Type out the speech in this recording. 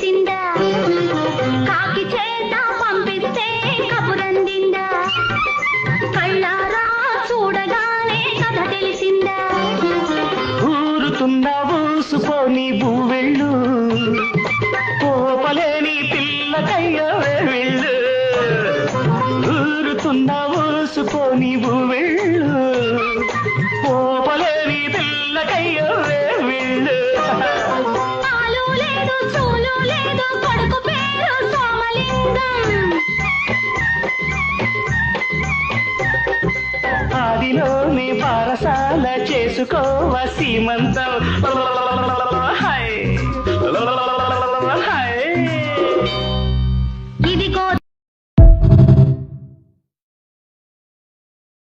చేసిందా కాకి చేత పంపిస్తే కబురందిందా. కళ్ళారా చూడగానే కథ తెలిసిందా. ఊరుతున్నా ఊసుకొని భూవెళ్ళు వెళ్ళు. ఊరుతున్నా ఆదిలోనే పారసాల చేసుకోవ సీమంతం.